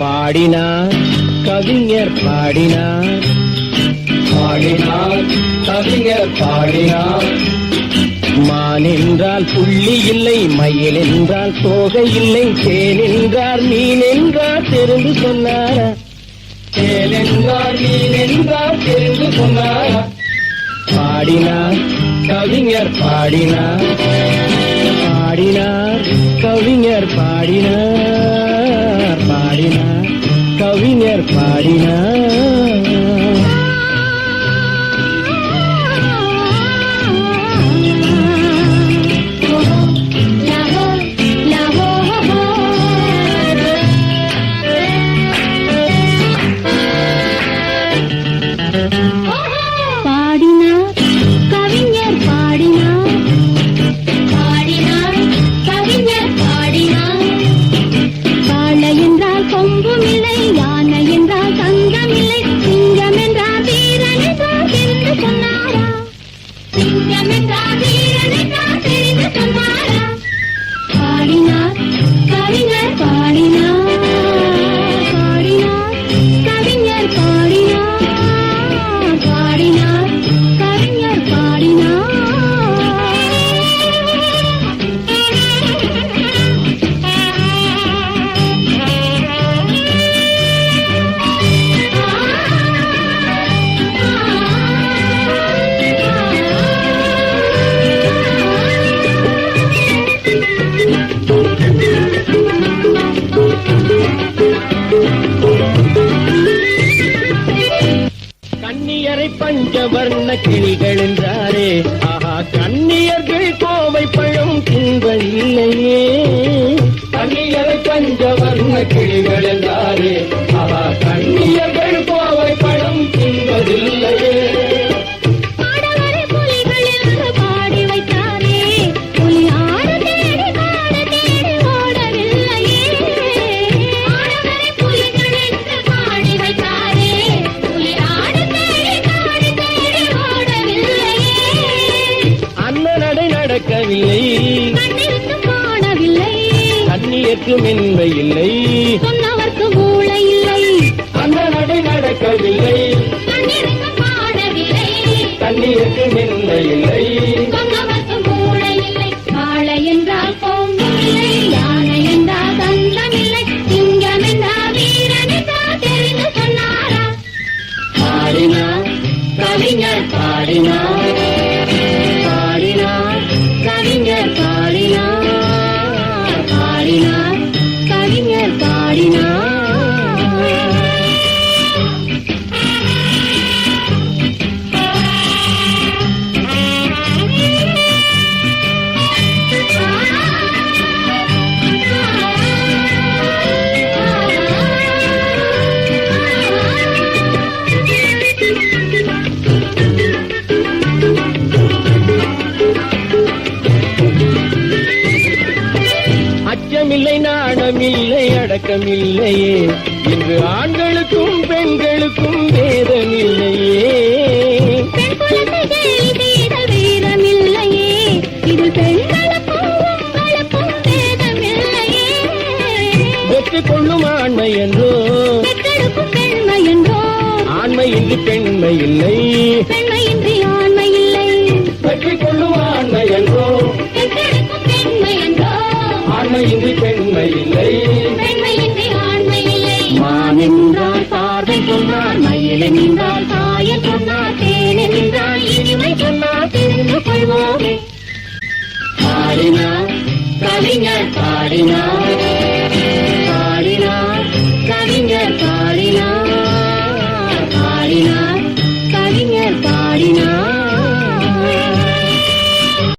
పాడినా கவிஞர் பாடினார். பாடினார் கவிஞர் பாடினார். மான் என்றால் புள்ளி இல்லை மயில் என்றால் தோகை இல்லை தேன் என்றார் மீன் என்றார் தெரிந்து சொன்னாரா? தேன் என்றார் மீன் என்றார் தெரிந்து சொன்னார்? பாடினார் கவிஞர் பாடினார். பாடினார் கவிஞர் பாடினார். கவிஞர் பாடினார் பாடினார் கவிஞர் பாடினார் பாடினார் கவிஞர் பாடினார் என்றால் இல்லை யானை என்றால் தங்கம். இல்லை கன்னியரை பஞ்சவர்ண கிளிகள் என்றாரே ஆஹா கன்னியர்கள் கோவை பழம் தின்பதில்லையே. கன்னியரை பஞ்சவர்ண கிளிகள் கன்னியர்க்கு மென்மை இல்லை. சொன்னவர்க்கு மூளை இல்லை. அந்த நடை நடக்கவில்லை. கண்ணியருக்கு மென்மை இல்லை. சொன்னவர்க்கு அச்சமில்லை நாணமில்லை அடக்கமில்லையே. இன்று ஆண்களுக்கும் பெண்களுக்கும் வேதமில்லையே. வெற்றி கொள்ளும் ஆண்மை என்றோ? பெற்றெடுக்கும் பெண்மை என்றோ? ஆண்மை இன்றி பெண்மை இல்லை. கவிஞர் பாடினார்.